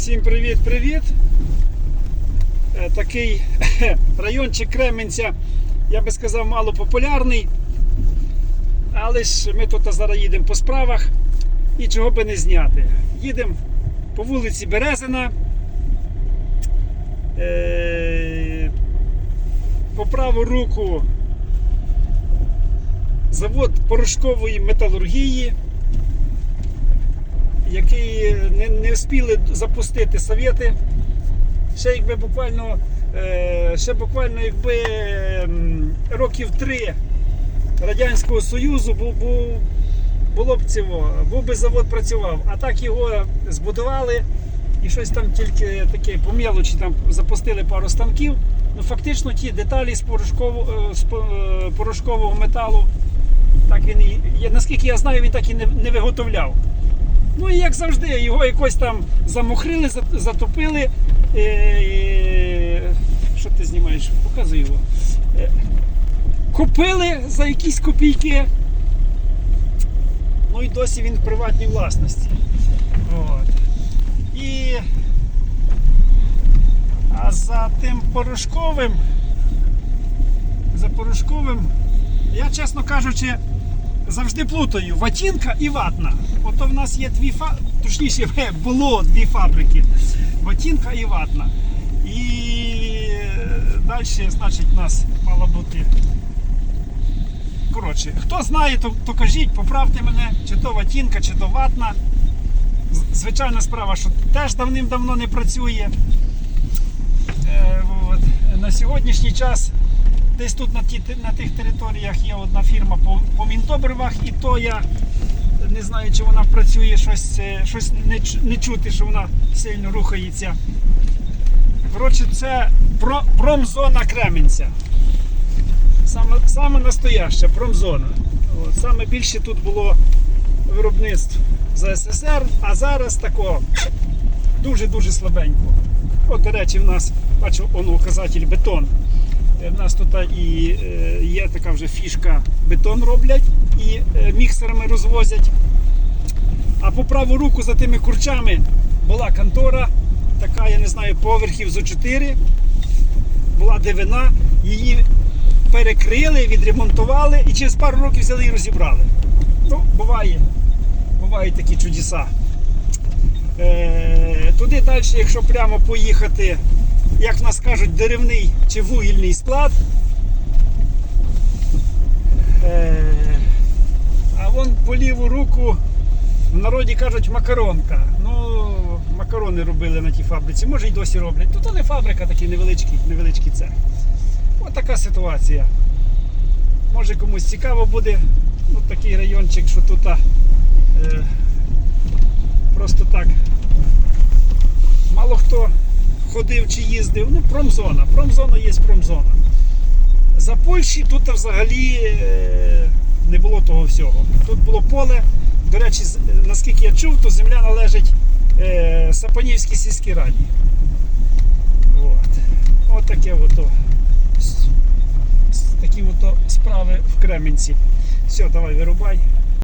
Всім привіт-привіт. Е, Такий райончик Кременця, я би сказав, мало популярний. Але ж ми тут зараз їдемо по справах і чого би не зняти. Їдемо по вулиці Березина. Е, По праву руку завод порошкової металургії який не, не встигли запустити совєти. Ще якби буквально, е, ще буквально якби років три Радянського Союзу був, був, було б цього, був би завод працював. А так його збудували і щось там тільки таке по мелочі там запустили пару станків. Ну фактично ті деталі з порошкового, з е, порошкового металу, так він і. Наскільки я знаю, він так і не, не виготовляв. Ну і як завжди, його якось там замохрили, затопили. Е, Що ти знімаєш? Показуй його. Е, Купили за якісь копійки. Ну і досі він в приватній власності. От. І а за тим порошковим, за порошковим, я чесно кажучи, завжди плутаю ватінка і ватна. Ото в нас є дві фа... точніше було дві фабрики. Ватінка і ватна. І далі, значить, у нас мала бути. Коротше, хто знає, то, то кажіть, поправте мене, чи то ватінка, чи то ватна. Звичайна справа, що теж давним-давно не працює. Е, от. На сьогоднішній час десь тут на, ті, на тих територіях є одна фірма по, по мінтобривах, і то я не знаю, чи вона працює щось, е, щось не, не чути, що вона сильно рухається. Коротше, це про, промзона Кременця. Саме, саме настояща промзона. От, саме більше тут було виробництв за СССР, а зараз такого дуже-дуже слабенько. От, до речі, в нас, бачу, он указатель бетон. Е, В нас тут і е, є така вже фішка, бетон роблять і е, міксерами розвозять. А по праву руку за тими курчами була контора, така, я не знаю, поверхів зо 4. Була дивина, її перекрили, відремонтували і через пару років взяли і розібрали. Ну, буває, бувають такі чудеса. Е, туди далі, якщо прямо поїхати, як в нас кажуть, деревний чи вугільний склад. Е, а вон по ліву руку в народі кажуть макаронка. Ну, макарони робили на тій фабриці, може й досі роблять. Тут то не фабрика, такий невеличкий, невеличкий цех. Ось така ситуація. Може комусь цікаво буде. Ну, такий райончик, що тут е, просто так мало хто ходив чи їздив. Ну, промзона. Промзона є промзона. За Польщі тут взагалі е, не було того всього. Тут було поле. До речі, наскільки я чув, то земля належить е, Сапанівській сільській раді. От. От таке ото. Такі ото справи в Кременці. Все, давай вирубай.